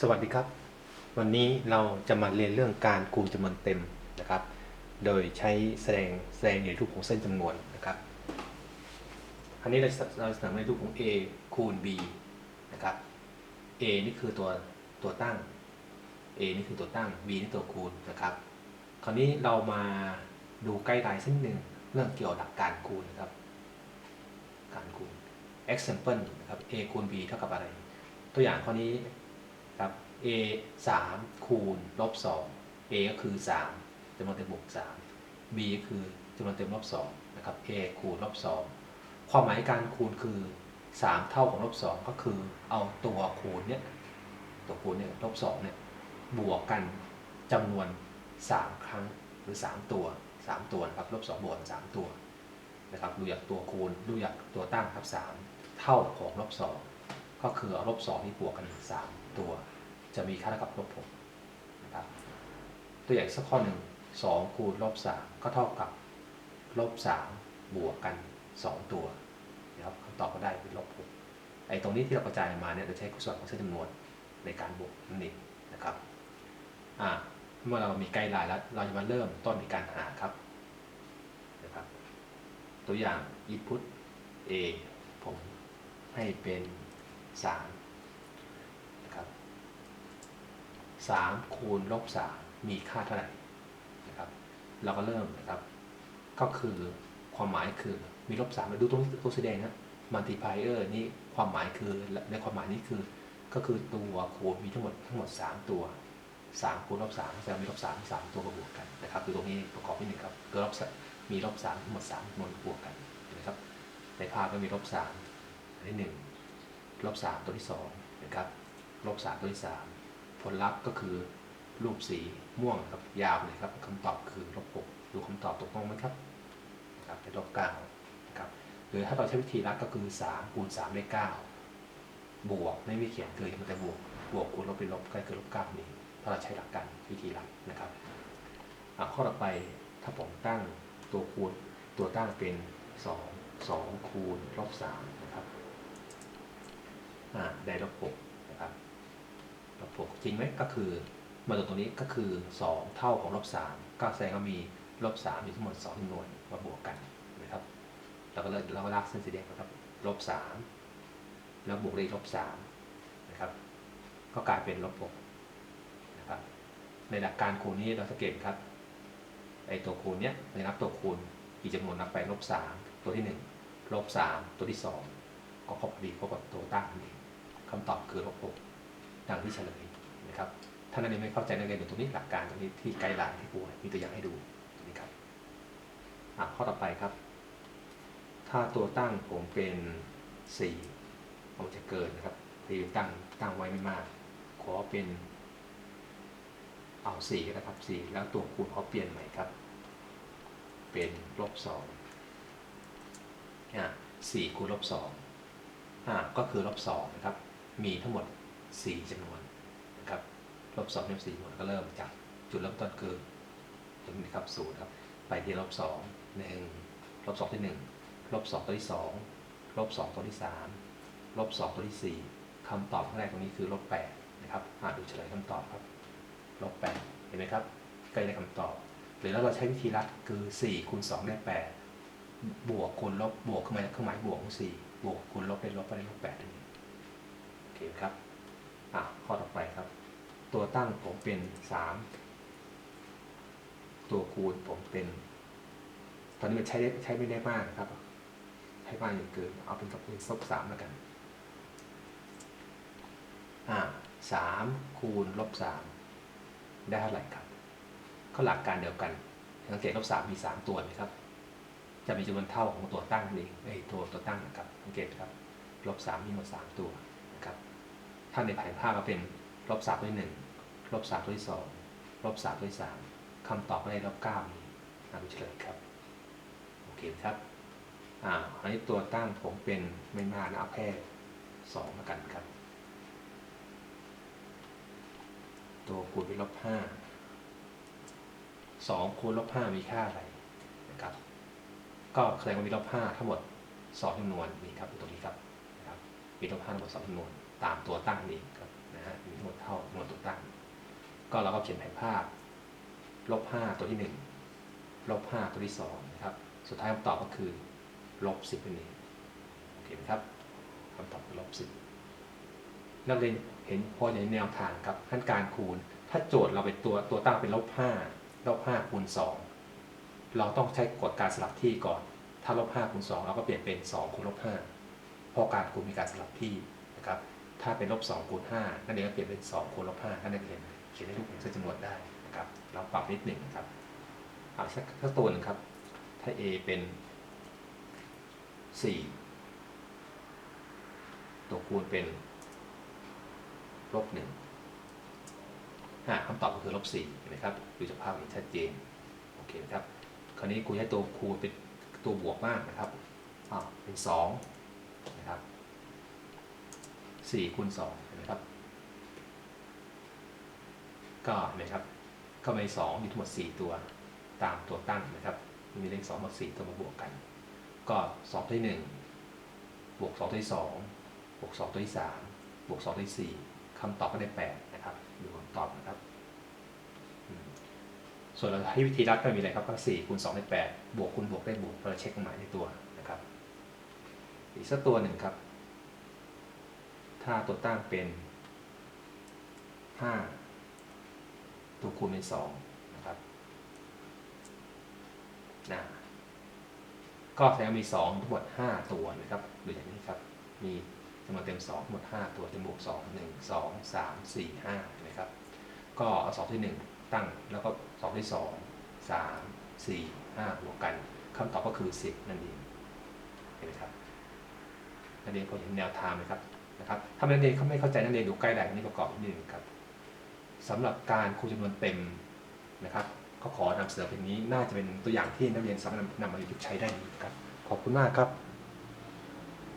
สวัสดีครับ วันนี้เราจะมาเรียนเรื่องการคูณจำนวนเต็มนะครับ โดยใช้แสดงแสดงในรูปของเส้นจำนวนนะครับอันนี้เราจะเราเสนอในรูปของ a คูณ b นะครับ a นี่คือตัวตัวตั้ง a นี่คือตัวตั้ง b นี่ตัวคูณนะครับ คราวนี้เรามาดูใกล้ลายเส้นหนึ่งเรื่องเกี่ยวกับกการคูณนะครับ การคูณ example นะครับ a คูณ b เท่ากับอะไร ตัวอย่างข้อนี้ ครับ a 3คูณลบ2 a ก็คือ 3จำนวนเต็มบวก3 b ก็คือจำนวนเต็มลบ2นะครับ a คูณลบ2ความหมายการคูณคือ 3 เท่าของลบ2ก็คือเอาตัวคูณเนี่ยตัวคูณเนี่ยลบ2เนี่ยบวกกันจำนวน 3 ครั้งหรือ 3 ตัว 3 ตัวนะครับลบ2บวก3ตัวนะครับดูจากตัวคูณดูจากตัวตั้งครับ 3 เท่าของลบ2ก็คือเอาลบ2นี่บวกกัน 3 ตัว จะมีค่าเท่ากับลบ6นะครับตัวอย่างสักข้อหนึ่ง2คูณลบ3ก็เท่ากับลบ3บวกกัน 2 ตัวนะครับคำตอบก็ได้เป็นลบ6ไอ้ตรงนี้ที่เรากระจายมาเนี่ยเราใช้ส่วนของเส้นจำนวนในการบวกนั่นเองนะครับอ่าเมื่อเรามีไกด์ไลน์แล้วเราจะมาเริ่มต้นในการหาครับนะครับ ตัวอย่าง input a ผมให้เป็น3 นะครับ 3คูณลบ3มีค่าเท่าไหร่นะครับ เราก็เริ่มนะครับ ก็คือความหมายคือมีลบ3มาดูตรงตัวแสดงนะ multiplier นี่ความหมายคือในความหมายนี้คือ ก็คือตัวคูณมีทั้งหมดทั้งหมด 3 ตัว3คูณลบ3แสดงมีลบ3 3 ตัวมาบวกกันนะครับดูตรงนี้ประกอบนิดนึงครับคือลบมีลบ3ทั้งหมด3จำนวนบวกกันนะครับในภาพก็มีลบ3อันที่1ลบ3ตัวที่2นะครับลบ3ตัวที่3 ผลลัพธ์ก็คือรูปสีม่วงครับยาวเลยครับคำตอบคือลบ6ดูคำตอบตกลงไหมครับนะครับเป็นลบ9นะครับหรือถ้าเราใช้วิธีลัดก็คือ3คูณ3ได้9บวกไม่มีเขียนเกินมันจะบวกบวกคูณลบเป็นลบก็คือลบ9นี่ถ้าเราใช้หลักการวิธีลัดนะครับข้อต่อไปถ้าผมตั้งตัวคูณตัวตั้งเป็น 2 2คูณลบ3นะครับอ่าได้ลบ6นะครับ ลบ6จริงไหมก็คือมาดูตรงนี้ก็คือ 2 เท่าของลบ3ก็แสดงว่ามีลบ3อยู่ทั้งหมด2จำนวนมาบวกกันนะครับเราก็เลยเราก็ลากเส้นสีแดงนะครับลบ3แล้วบวกด้วยลบ3นะครับ ก็กลายเป็นลบ6นะครับ ในหลักการคูณนี้เราสังเกตครับไอตัวคูณเนี้ยในนับตัวคูณกี่จำนวนนับไปลบ3ตัวที่1ลบ3ตัวที่2ก็พอดีครบกับตัวตั้งนั่นเองคำตอบคือลบ6 ดังที่เฉลยนะครับถ้านักเรียนไม่เข้าใจนักเรียนดูตรงนี้หลักการตรงนี้ที่ไกด์ไลน์ที่ครูมีตัวอย่างให้ดูนี่ครับอะข้อต่อไปครับ ถ้าตัวตั้งผมเป็น4ผมจะเกินนะครับพยายตั้งตั้งไว้ไม่มาก ขอเป็นเอา4ก็ได้ครับ4แล้วตัวคูณขอเปลี่ยนใหม่ครับ เป็นลบ2อะ4คูณลบ2อะก็คือลบ2นะครับ มีทั้งหมด 4จำนวนนะครับลบสองลบสี่หมดก็เริ่มจากจุดเริ่มต้นคือตรงนี้ครับศูนย์ครับไปที่ลบสองหนึ่งลบสองที่หนึ่งลบสองตัวที่สองลบสองตัวที่สามลบสองตัวที่สี่คำตอบข้างแรกตรงนี้คือลบแปดนะครับอ่าดูเฉลยคำตอบครับลบแปดเห็นไหมครับใกล้ได้คำตอบ หรือเราใช้วิธีลัดคือสี่คูณสองได้แปดบวกคูณลบบวกเครื่องหมายเครื่องหมายบวกของสี่บวกคูณลบได้ลบไปได้ลบแปดนั่นเองโอเคไหมครับ อะข้อต่อไปครับ ตัวตั้งผมเป็นสามตัวคูณผมเป็น ตอนนี้มันใช้ได้ใช้ไม่ได้มากนะครับ ใช้มากอย่างเกิน เอาเป็นกับเป็นซบสามแล้วกัน อ่าสามคูณลบสามได้เท่าไหร่ครับ ก็หลักการเดียวกันสังเกตลบสามมีสามตัวไหมครับ จะมีจำนวนเท่าของตัวตั้งนี่ไอ้ตัวตัวตั้งนะครับสังเกตครับลบสามมีหมดสามตัวนะครับ ถ้าในแผนภาพก็เป็นลบสามตัวที่หนึ่งลบสามตัวที่สองลบสามตัวที่สามคำตอบก็ได้ลบเก้านี้นำเฉลยครับ โอเคครับ อ่าอันนี้ตัวตั้งผมเป็นไม่มากนะเอาแค่สองแล้วกันครับ ตัวคูณเป็นลบห้าสองคูณลบห้ามีค่าอะไรนะครับ ก็แสดงว่ามีลบห้าทั้งหมดสองจำนวนมีครับตรงนี้ครับนะครับมีลบห้าทั้งหมดสองจำนวน ตามตัวตั้งนี้ครับนะฮะมีทั้งหมดเท่าก็เราก็เขียนแผนภาพลบห้าตัวที่หนึ่งลบห้าตัวที่สองนะครับ สุดท้ายคำตอบก็คือลบสิบนั่นเองโอเคไหมครับคำตอบคือลบสิบนักเรียนเห็นพอเห็นแนวทางครับขั้นการคูณ ถ้าโจทย์เราเป็นตัวตัวตั้งเป็นลบห้าลบห้าคูณสองเราต้องใช้กฎการสลับที่ก่อน ถ้าลบห้าคูณสองเราก็เปลี่ยนเป็นสองคูณลบห้าเพราะการคูณมีการสลับที่นะครับ ถ้าเป็นลบ2คูณ5นั่นเองก็เปลี่ยนเป็น 2คูณลบ5นั่นเองเขียนให้ลูกเป็นเส้นจำนวนได้นะครับเราปรับนิดหนึ่งนะครับเอาสักสักตัวหนึงครับ ถ้า a เป็น 4 ตัวคูณเป็นลบ1อ่าคำตอบก็คือลบ4เห็นไหมครับดูจากภาพเห็นชัดเจนโอเคนะครับ คราวนี้ครูให้ตัวคูณเป็นตัวบวกมากนะครับอ่าเป็น 2 4คูณ2เห็นไหมครับก็เห็นไหมครับก็มี2มีทั้งหมด4ตัวตามตัวตั้งนะครับ มีเลข2มา4ตัวมาบวกกัน ก็2ตัวที่1บวก2ตัวที่2บวก2ตัวที่3บวก2ตัวที่4คำตอบก็ได้8นะครับดูคำตอบนะครับส่วนเราให้วิธีรัดก็มีอะไรครับก็4คูณ2ได้8บวกคูณบวกได้บวกเราเช็คหมายในตัวนะครับ อีกสักตัวหนึ่งครับ ถ้าตัวตั้งเป็น 5 ตัวคูณเป็น 2 นะครับนะก็แสดงมี 2 ทั้งหมด 5 ตัวนะครับดูอย่างนี้ครับ มีจำนวนเต็ม 2 ทั้งหมด 5 ตัวเต็มบวก2 1 2 3 4 5นะครับ ก็เอา 2 ที่ 1 ตั้งแล้วก็ 2 ที่ 2 3 4 5บวกกันคำตอบก็คือ 10 นั่นเองเห็นไหมครับนักเรียนพอเห็นแนวทางไหมครับ ถ้านักเรียนเขาไม่เข้าใจนักเรียนดูใกล้แหล่งนี้ประกอบนิดนึงครับสำหรับการคูณจำนวนเต็มนะครับ ก็ขอนำเสนอเพียงนี้น่าจะเป็นตัวอย่างที่นักเรียนสามารถนำมาประยุกต์ใช้ได้ดีครับ ขอบคุณมากครับ